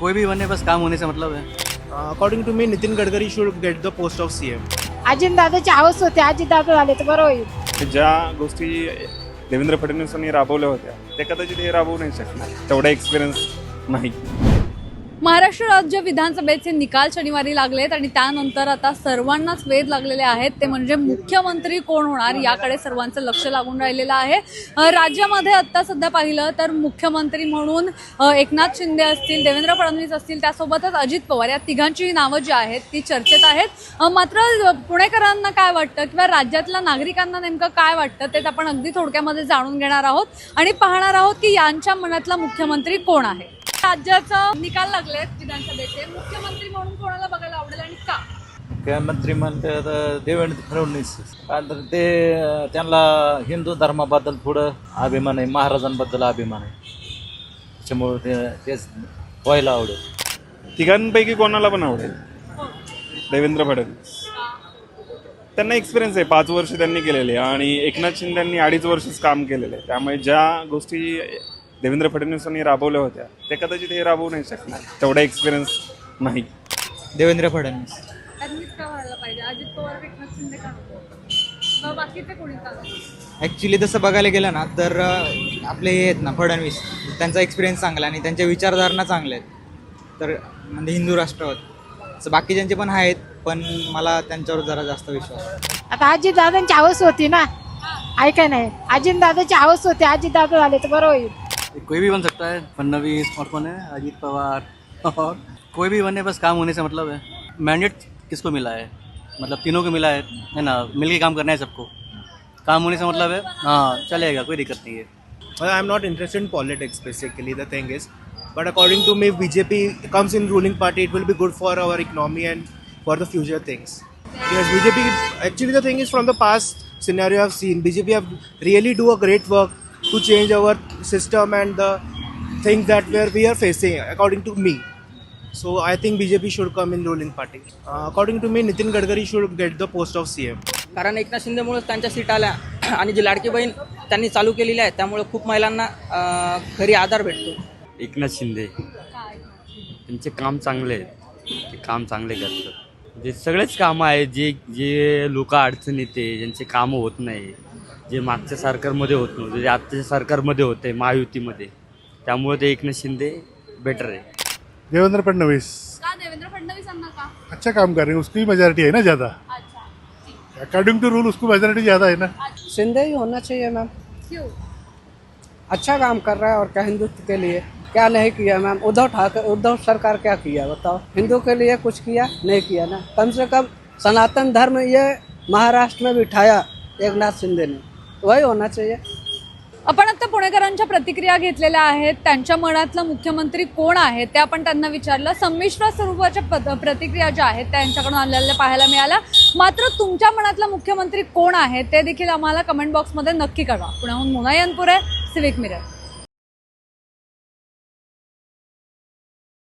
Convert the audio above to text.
कोई भी बने बस काम होने से मतलब है। According to me Nitin Gadkari should get the post of C M अजितदादाची हवस होते अजितदादा झाले तर बरं होईल. ज्या गोष्टी देवेंद्र फडणवीसांनी राबवल्या होत्या ते कदाचित हे राबवू नाही शकणार. तेवढा एक्सपिरियन्स नाही. महाराष्ट्र राज्य विधानसभेचे निकाल शनिवारी लागलेत आणि त्यानंतर आता सर्वांनाच वेध लागलेले आहेत. ते म्हणजे मुख्यमंत्री कोण होणार याकडे सर्वांचं लक्ष लागून राहिलेलं आहे. राज्यामध्ये आत्ता सध्या पाहिलं तर मुख्यमंत्री म्हणून एकनाथ शिंदे असतील देवेंद्र फडणवीस असतील त्यासोबतच अजित पवार या तिघांची नावं जी आहेत ती चर्चेत आहेत. मात्र पुणेकरांना काय वाटतं किंवा राज्यातल्या नागरिकांना नेमकं काय वाटतं तेच आपण अगदी थोडक्यामध्ये जाणून घेणार आहोत. आणि पाहणार आहोत की यांच्या मनातला मुख्यमंत्री कोण आहे? राज्याचा निकाल लागलेत विधानसभेचे. मुख्यमंत्री म्हणून कोणाला बघायला आवडेल आणि का? मुख्यमंत्री म्हणतात अं, देवेंद्र फडणवीस. कारण तर ते त्यांना हिंदू धर्माबद्दल थोडं अभिमान आहे महाराजांबद्दल अभिमान आहे. त्याच्यामुळं ते तेच व्हायला आवडेल. तिघांपैकी कोणाला पण आवडेल? देवेंद्र फडणवीस. त्यांना एक्सपिरियन्स आहे पाच वर्ष त्यांनी केलेले आणि एकनाथ शिंदेंनी अडीच वर्षच काम केलेलं आहे. त्यामुळे ज्या गोष्टी देवेंद्र फडणवीसांनी राबवल्या होत्या. ते कदाचित हे राबवू नाही शकणार. तेवढा एक्सपिरियन्स नाही. देवेंद्र फडणवीस. त्यांनीच का व्हायला पाहिजे. अजित पवार एकनाथ शिंदे का नको? किंवा बाकीचे कोणी का नको? ॲक्च्युली तसं बघायला गेलं ना तर अ, आपले हे आहेत ना फडणवीस. त्यांचा एक्सपिरियन्स चांगला आणि त्यांच्या विचारधारणा चांगल्या आहेत. तर म्हणजे हिंदू राष्ट्रवाद असं बाकीच्यांचे पण आहेत पण मला त्यांच्यावर जरा जास्त विश्वास आहे. आता अजितदादांची हवस होती ना. ऐकाय नाही अजितदादाची हवस होते. अजितदादा झाले तर बरं होईल. कोई भी बन सकता है। फडनवीस और कौन है, अजीत पवार, और कोई भी बने, बस काम होने से मतलब है। मैंडेट किसको मिला है? मतलब तीनों को मिला है है ना? मिलके काम करना है सबको। काम होने से मतलब है हाँ चलेगा, कोई दिक्कत नहीं है। I am not interested in politics basically the thing is but according to me BJP comes in ruling party it will be good for our economy and for the future things BJP actually the thing is from the past scenario of scene BJP really do a great work to change our system and the things that where we are facing. According to me. So I think BJP should come in ruling party. Uh, according to me, Nitin Gadkari should get the post of CM. कारण एकनाथ शिंदेमुळेच त्यांच्या seat आल्या आणि जी लाडकी बहीण त्यांनी चालू केलेली आहे त्यामुळे खूप महिलांना अं, खरी आधार भेटतो एकनाथ शिंदे त्यांचे काम चांगले आहेत ते काम चांगले करतात जे सगळेच कामं आहेत जे जे लोक अडचण येते ज्यांचे कामं होत नाही जे मागच्या सरकारमध्ये होत नव्हते जे आत्ताच्या सरकारमध्ये होते महायुतीमध्ये त्यामुळे ते एकनाथ शिंदे बेटर आहे. देवेंद्र फडणवीस. का देवेंद्र फडणवीसांना का? अच्छा काम कर रहे हैं उसकी मेजोरिटी है ना ज़्यादा. अच्छा अकॉर्डिंग टू रूल उसको मेजोरिटी ज़्यादा है ना. शिंदे ही होना चाहिए मैम क्यों? अच्छा काम कर रहा है और क्या हिंदुत्व के लिए? क्या नहीं किया मैम? उद्धव ठाकरे उद्धव सरकार क्या किया बताओ? हिंदू के लिए कुछ किया? नहीं किया ना। कम से कम सनातन धर्म ये महाराष्ट्र में बिठाया एकनाथ शिंदे ने। वही होना चाहिए। आपण आता पुणेकरांच्या प्रतिक्रिया घेतलेल्या आहेत. त्यांच्या मनातलं मुख्यमंत्री कोण आहे ते आपण त्यांना विचारलं. संमिश्र स्वरूपाच्या प्रतिक्रिया ज्या आहेत त्यांच्याकडून यांच्याकडून आलेल्या पाहायला मिळाल्या मात्र तुमच्या मनातला मुख्यमंत्री कोण आहे ते देखील आम्हाला कमेंट बॉक्समध्ये नक्की कळवा. पुण्याहून मुना आहे सिविक मिरर